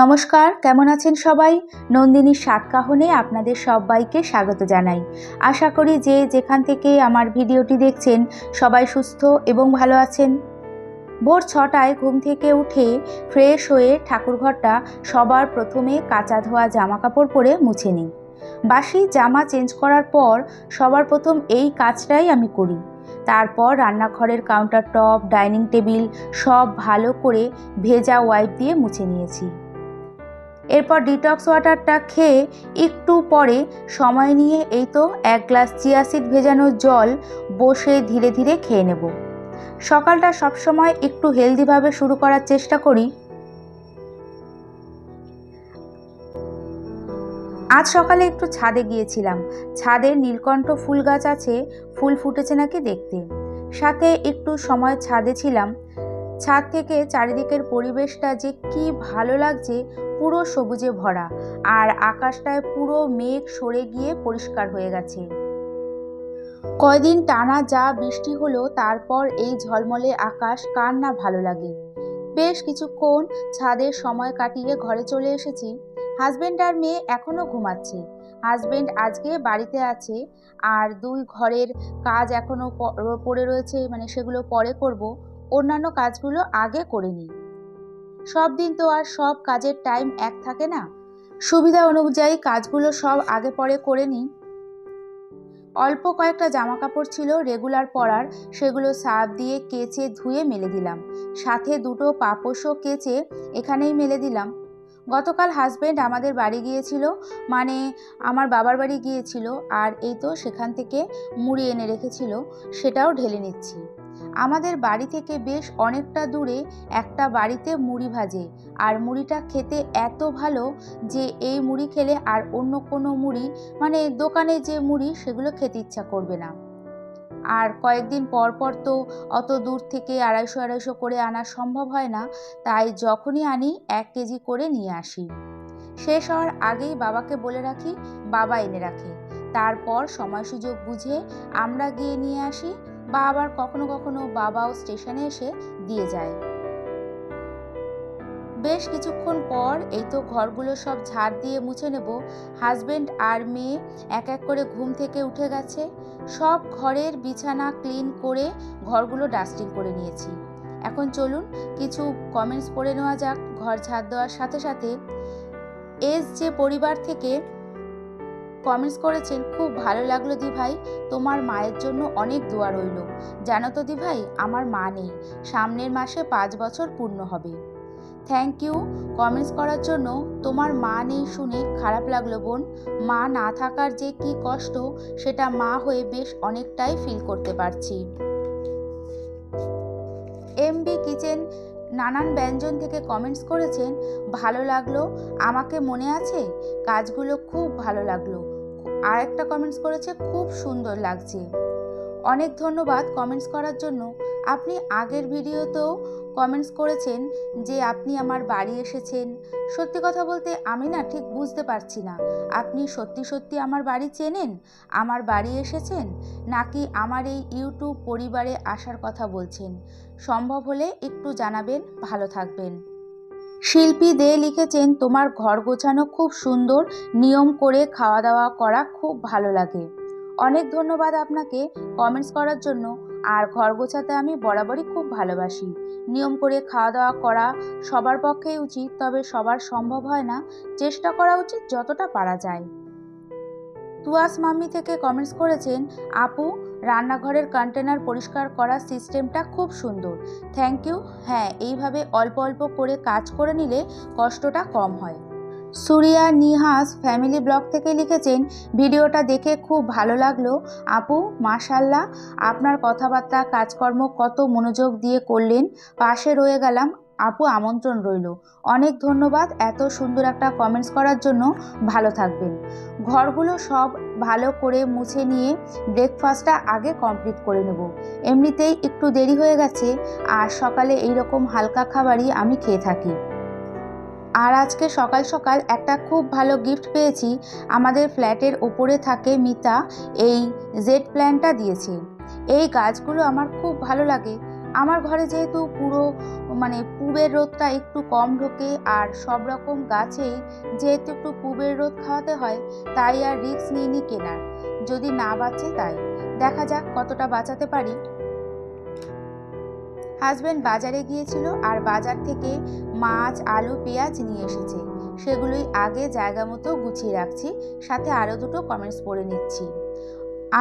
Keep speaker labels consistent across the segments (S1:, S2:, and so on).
S1: নমস্কার, কেমন আছেন সবাই? নন্দিনীর সাতকাহনে আপনাদের সবাইকে স্বাগত জানাই। আশা করি যে যেখান থেকে আমার ভিডিওটি দেখছেন, সবাই সুস্থ এবং ভালো আছেন। ভোর ছটায় ঘুম থেকে উঠে ফ্রেশ হয়ে ঠাকুরঘরটা সবার প্রথমে কাঁচা ধোয়া জামা কাপড় পরে মুছে নিই। বাসি জামা চেঞ্জ করার পর সবার প্রথম এই কাজটাই আমি করি। তারপর রান্নাঘরের কাউন্টার টপ ডাইনিং টেবিল সব ভালো করে ভেজা ওয়াইপ দিয়ে মুছে নিয়েছি। এরপর ডিটক্স ওয়াটারটা খেয়ে একটু পরে সময় নিয়ে এই তো এক গ্লাস চিয়াসিড ভেজানো জল বসে ধীরে ধীরে খেয়ে নেব। সকালটা সবসময় একটু হেলদিভাবে শুরু করার চেষ্টা করি। আজ সকালে একটু ছাদে গিয়েছিলাম। ছাদে নীলকণ্ঠ ফুল গাছ আছে, ফুল ফুটেছে নাকি দেখতে। সাথে একটু সময় ছাদে ছিলাম। ছাদ থেকে চারিদিকের পরিবেশটা যে কি ভালো লাগছে, পুরো সবুজে ভরা। আর আকাশটায় পুরো মেঘ সরে গিয়ে পরিষ্কার হয়ে গেছে। কয়দিন টানা যা বৃষ্টি হলো, তারপর এই ঝলমলে আকাশ কার না ভালো লাগে। বেশ কিছুক্ষণ ছাদের সময় কাটিয়ে ঘরে চলে এসেছি। হাজবেন্ড আর মেয়ে এখনও ঘুমাচ্ছে। হাজবেন্ড আজকে বাড়িতে আছে, আর দুই ঘরের কাজ এখনও পড়ে রয়েছে মানে সেগুলো পরে করব। অন্যান্য কাজগুলো আগে করে নিই। সব দিন তো আর সব কাজের টাইম এক থাকে না। সুবিধা অনুযায়ী কাজগুলো সব আগে পরে করে নিই। অল্প কয়েকটা জামা কাপড় ছিল রেগুলার পরার, সেগুলো সার্ফ দিয়ে কেচে ধুয়ে মেলে দিলাম। সাথে দুটো পাপোশও কেচে এখানেই মেলে দিলাম। গতকাল হাজব্যান্ড আমাদের বাড়ি গিয়েছিল মানে আমার বাবার বাড়ি গিয়েছিল, আর এই তো সেখান থেকে মুড়ি এনে রেখেছিল, সেটাও ঢেলে নিচ্ছি। আমাদের বাড়ি থেকে বেশ অনেকটা দূরে একটা বাড়িতে মুড়ি ভাজে, আর মুড়িটা খেতে এত ভালো যে এই মুড়ি খেলে আর অন্য কোনো মুড়ি মানে দোকানে যে মুড়ি সেগুলো খেতে ইচ্ছা করবে না। আর কয়েকদিন পর পর তো অত দূর থেকে আড়াইশো আড়াইশো করে আনা সম্ভব হয় না, তাই যখনই আনি এক কেজি করে নিয়ে আসি। শেষ হওয়ার আগেই বাবাকে বলে রাখি, বাবা এনে রাখে। তারপর সময় সুযোগ বুঝে আমরা গিয়ে নিয়ে আসি বা আবার কখনো কখনো বাবাও স্টেশনে এসে দিয়ে যায়। বেশ কিছুক্ষণ পর এই তো ঘরগুলো সব ঝাড় দিয়ে মুছে নেব। হাজবেন্ড আর মেয়ে এক এক করে ঘুম থেকে উঠে গেছে। সব ঘরের বিছানা ক্লিন করে ঘরগুলো ডাস্টিং করে নিয়েছি। এখন চলুন কিছু কমেন্টস পড়ে নেওয়া যাক। ঘর ঝাড় দেওয়ার সাথে সাথে এস যে পরিবার থেকে কমেন্টস করেছেন, খুব ভালো লাগল দি ভাই তোমার মায়ের জন্য অনেক দোয়া রইল। জানো তো দি ভাই আমার মা নেই। সামনের মাসে পাঁচ বছর পূর্ণ হবে। থ্যাংক ইউ কমেন্টস করার জন্য তোমার মা নেই শুনে খারাপ লাগল বোন। মা না থাকার যে কি কষ্ট, সেটা মা হয়ে বেশ অনেকটাই ফিল করতে পারছি। এমবি কিচেন নানান ব্যঞ্জন থেকে কমেন্টস করেছেন, ভালো লাগল? আমাকে মনে আছে? কাজগুলো খুব ভালো লাগল। আর একটা কমেন্টস করেছে, খুব সুন্দর লাগছে। অনেক ধন্যবাদ কমেন্টস করার জন্য। আপনি আগের ভিডিওতেও কমেন্টস করেছেন যে আপনি আমার বাড়ি এসেছেন। সত্যি কথা বলতে আমি না ঠিক বুঝতে পারছি না। আপনি সত্যি সত্যি আমার বাড়ি চেনেন? আমার বাড়ি এসেছেন? নাকি আমার এই ইউটিউব পরিবারে আসার কথা বলছেন? সম্ভব হলে একটু জানাবেন, ভালো থাকবেন। শিল্পী দে লিখেছেন, তোমার ঘর গোছানো খুব সুন্দর, নিয়ম করে খাওয়া দাওয়া করা খুব ভালো লাগে। অনেক ধন্যবাদ আপনাকে কমেন্টস করার জন্য। আর ঘর গোছাতে আমি বরাবরই খুব ভালোবাসি। নিয়ম করে খাওয়া দাওয়া করা সবার পক্ষেই উচিত, তবে সবার সম্ভব হয় না। চেষ্টা করা উচিত যতটা পারা যায়। তুয়াস মাম্মি থেকে কমেন্টস করেছেন, আপু রান্নাঘরের কন্টেনার পরিষ্কার করার সিস্টেমটা খুব সুন্দর। থ্যাংক ইউ হ্যাঁ এইভাবে অল্প অল্প করে কাজ করে নিলে কষ্টটা কম হয়। সুরিয়া নিহাস ফ্যামিলি ব্লগ থেকে লিখেছেন, ভিডিওটা দেখে খুব ভালো লাগল। আপু মাশাল্লাহ আপনার কথাবার্তা, কাজকর্ম কত মনোযোগ দিয়ে করলেন। পাশে রয়ে গেলাম। আপু আমন্ত্রণ রইল। অনেক ধন্যবাদ এত সুন্দর একটা কমেন্টস করার জন্য। ভালো থাকবেন। ঘরগুলো সব ভালো করে মুছে নিয়ে ব্রেকফাস্টটা আগে কমপ্লিট করে নেব। এমনিতেই একটু দেরি হয়ে গেছে, আর সকালে এই রকম হালকা খাবারই আমি খেয়ে থাকি। আর আজকে সকাল সকাল একটা খুব ভালো গিফট পেয়েছি। আমাদের ফ্ল্যাটের ওপরে থাকে মিতা, এই জেড প্ল্যানটা দিয়েছে। এই গাছগুলো আমার খুব ভালো লাগে। আমার ঘরে যেহেতু পুরো মানে পুবের রোদটা একটু কম ঢোকে আর সব রকম গাছেই যেহেতু একটু পুবের রোদ খাওয়াতে হয়, তাই আর রিস্ক নিইনি কেনার। যদি না বাঁচে তাই। দেখা যাক কতটা বাঁচাতে পারি। হাজব্যান্ড বাজারে গিয়েছিল আর বাজার থেকে মাছ, আলু, পেঁয়াজ নিয়ে এসেছে। সেগুলোই আগে জায়গা মতো গুছিয়ে রাখছি। সাথে আরও দুটো কমেন্টস পড়ে নিচ্ছি।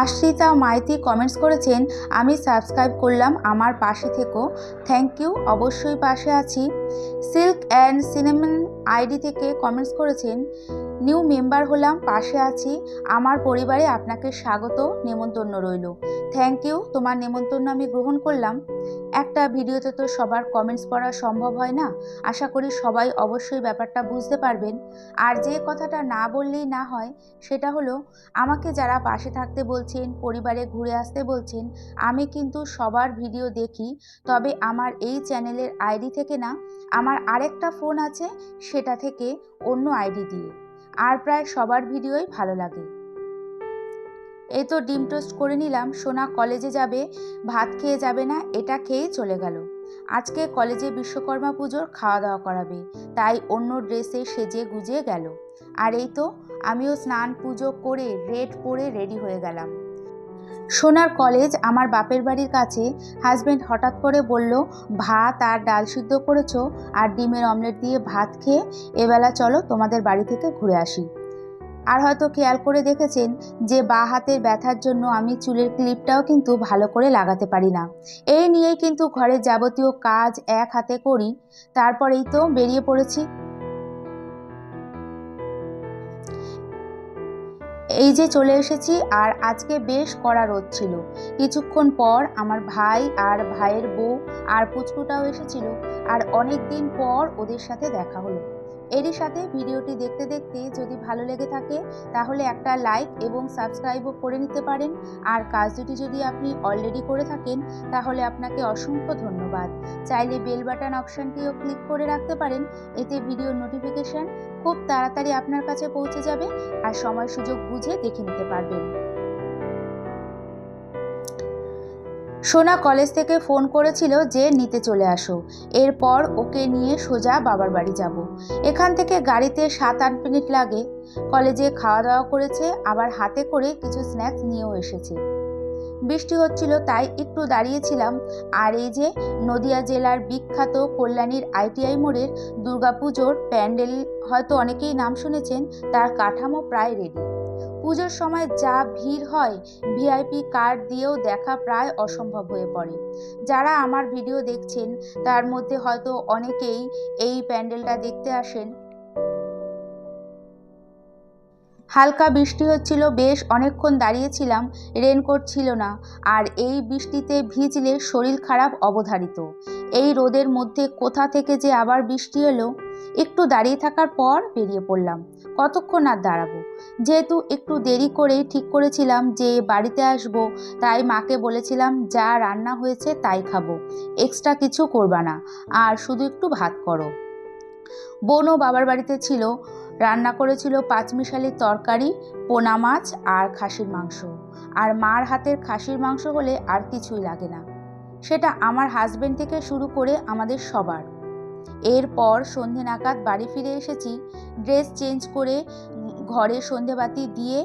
S1: আশ্রিতা মাইতি কমেন্টস করেছেন, আমি সাবস্ক্রাইব করলাম আমার পাশে থেকো। থ্যাংক ইউ অবশ্যই পাশে আছি। সিল্ক অ্যান্ড সিনেমন আইডি থেকে কমেন্টস করেছেন নিউ মেম্বার হলাম, পাশে আছি। আমার পরিবারে আপনাকে স্বাগত, নেমন্তন্ন রইল। থ্যাংক ইউ তোমার নেমন্তন্ন আমি গ্রহণ করলাম। একটা ভিডিওতে তো সবার কমেন্টস পড়া সম্ভব হয় না। আশা করি সবাই অবশ্যই ব্যাপারটা বুঝতে পারবেন। আর যে কথাটা না বললেই না হয়, সেটা হলো, আমাকে যারা পাশে থাকতে বলছেন, পরিবারে ঘুরে আসতে বলছেন, আমি কিন্তু সবার ভিডিও দেখি। তবে আমার এই চ্যানেলের আইডি থেকে না, আমার আরেকটা ফোন আছে, সেটা থেকে অন্য আইডি দিয়ে। আর প্রায় সবার ভিডিওই ভালো লাগে। এই তো ডিম টোস্ট করে নিলাম, সোনা কলেজে যাবে, ভাত খেয়ে যাবে না, এটা খেয়েই চলে গেল। আজকে কলেজে বিশ্বকর্মা পুজোর খাওয়া দাওয়া করাবে, তাই অন্য ড্রেসে সেজে গুজে গেল। আর এই তো আমিও স্নান পুজো করে রেড পরে রেডি হয়ে গেলাম। সোনার কলেজ আমার বাপের বাড়ির কাছে হাজব্যান্ড হঠাৎ করে বলল, ভাত আর ডাল সিদ্ধ করেছ, আর ডিমের অমলেট দিয়ে ভাত খেয়ে, এবেলা চলো তোমাদের বাড়ি থেকে ঘুরে আসি। আর হয়তো খেয়াল করে দেখেছেন যে বা হাতের ব্যথার জন্য আমি চুলের ক্লিপটাও কিন্তু ভালো করে লাগাতে পারি না। এই নিয়েই কিন্তু ঘরের যাবতীয় কাজ এক হাতে করি, তারপরেই তো বেরিয়ে পড়েছি। এই যে চলে এসেছি আর আজকে বেশ কড়া রোদ ছিল। কিছুক্ষণ পর আমার ভাই আর ভাইয়ের বউ আর পুচকুটাও এসেছিল আর অনেক দিন পর ওদের সাথে দেখা হলো। এরই সাথে ভিডিওটি দেখতে দেখতে যদি ভালো লেগে থাকে, তাহলে একটা লাইক এবং সাবস্ক্রাইবও করে নিতে পারেন। আর কাজ দুটি যদি আপনি অলরেডি করে থাকেন, তাহলে আপনাকে অসংখ্য ধন্যবাদ। চাইলে বেল বাটন অপশানটিও ক্লিক করে রাখতে পারেন। এতে ভিডিওর নোটিফিকেশান খুব তাড়াতাড়ি আপনার কাছে পৌঁছে যাবে আর সময় সুযোগ বুঝে দেখে নিতে পারবেন। সোনা কলেজ থেকে ফোন করেছিল যে নিতে চলে আসো। এরপর ওকে নিয়ে সোজা বাবার বাড়ি যাব। এখান থেকে গাড়িতে সাত আট মিনিট লাগে। কলেজে খাওয়া দাওয়া করেছে, আবার হাতে করে কিছু স্ন্যাক্স নিয়েও এসেছে। বৃষ্টি হচ্ছিল, তাই একটু দাঁড়িয়েছিলাম। আর এই যে নদিয়া জেলার বিখ্যাত কল্যাণীর আইটিআই মোড়ের দুর্গাপুজোর প্যান্ডেল, হয়তো অনেকেই নাম শুনেছেন, তার কাঠামো প্রায় রেডি পুজোর সময় যা ভিড় হয় ভিআইপি কার্ড দিয়েও দেখা প্রায় অসম্ভব হয়ে পড়ে। যারা আমার ভিডিও দেখছেন, তার মধ্যে হয়তো অনেকেই এই প্যান্ডেলটা দেখতে আসেন। হালকা বৃষ্টি হচ্ছিল, বেশ অনেকক্ষণ দাঁড়িয়েছিলাম রেনকোট ছিল না, আর এই বৃষ্টিতে ভিজলে শরীর খারাপ অবধারিত। এই রোদের মধ্যে কোথা থেকে যে আবার বৃষ্টি এলো, একটু দাঁড়িয়ে থাকার পর বেরিয়ে পড়লাম। কতক্ষণ আর দাঁড়াবো? যেহেতু একটু দেরি করেই ঠিক করেছিলাম যে বাড়িতে আসব, তাই মাকে বলেছিলাম, যা রান্না হয়েছে তাই খাব এক্সট্রা কিছু করবা না, আর শুধু একটু ভাত করো। বোনও বাবার বাড়িতে ছিল, রান্না করেছিল পাঁচমিশালির তরকারি, পোনা মাছ আর খাসির মাংস। আর মার হাতের খাসির মাংস হলে আর কিছুই লাগে না। সেটা আমার হাজব্যান্ড থেকে শুরু করে আমাদের সবার। এরপর সন্ধে নাগাদ বাড়ি ফিরে এসেছি। ড্রেস চেঞ্জ করে ঘরে সন্ধেবাতি দিয়ে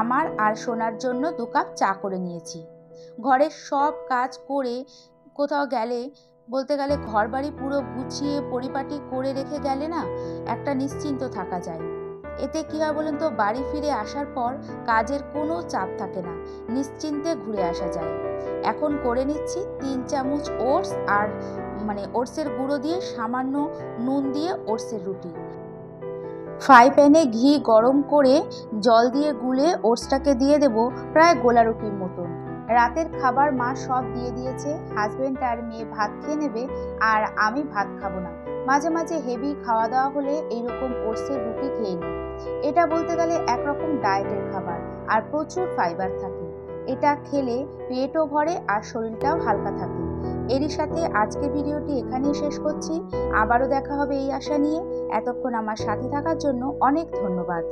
S1: আমার আর সোনার জন্য দু কাপ চা করে নিয়েছি। ঘরের সব কাজ করে কোথাও গেলে, বলতে গেলে ঘর বাড়ি পুরো গুছিয়ে পরিপাটি করে রেখে গেলে না, একটা নিশ্চিন্ত থাকা যায়। এতে কী হয় বলুন তো, বাড়ি ফিরে আসার পর কাজের কোনো চাপ থাকে না, নিশ্চিন্তে ঘুরে আসা যায়। এখন করে নিচ্ছি তিন চামচ ওটস আর মানে ওটসের গুঁড়ো দিয়ে সামান্য নুন দিয়ে ওটসের রুটি। ফ্রাই প্যানে ঘি গরম করে জল দিয়ে গুলে ওটসটাকে দিয়ে দেব প্রায় গোলা রুটির মতন। রাতের খাবার মা সব দিয়ে দিয়েছে হাজব্যান্ড আর মেয়ে ভাত খেয়ে নেবে আর আমি ভাত খাব না। মাঝে মাঝে হেভি খাওয়া দাওয়া হলে এইরকম ওটসের রুটি খেয়ে নিই। এটা বলতে গেলে একরকম ডায়েটের খাবার, আর প্রচুর ফাইবার থাকে। এটা খেলে পেটও ভরে আর শরীরটাও হালকা থাকে। এরই সাথে আজকে ভিডিওটি এখানেই শেষ করছি। আবারও দেখা হবে এই আশা নিয়ে। এতক্ষণ আমার সাথে থাকার জন্য অনেক ধন্যবাদ।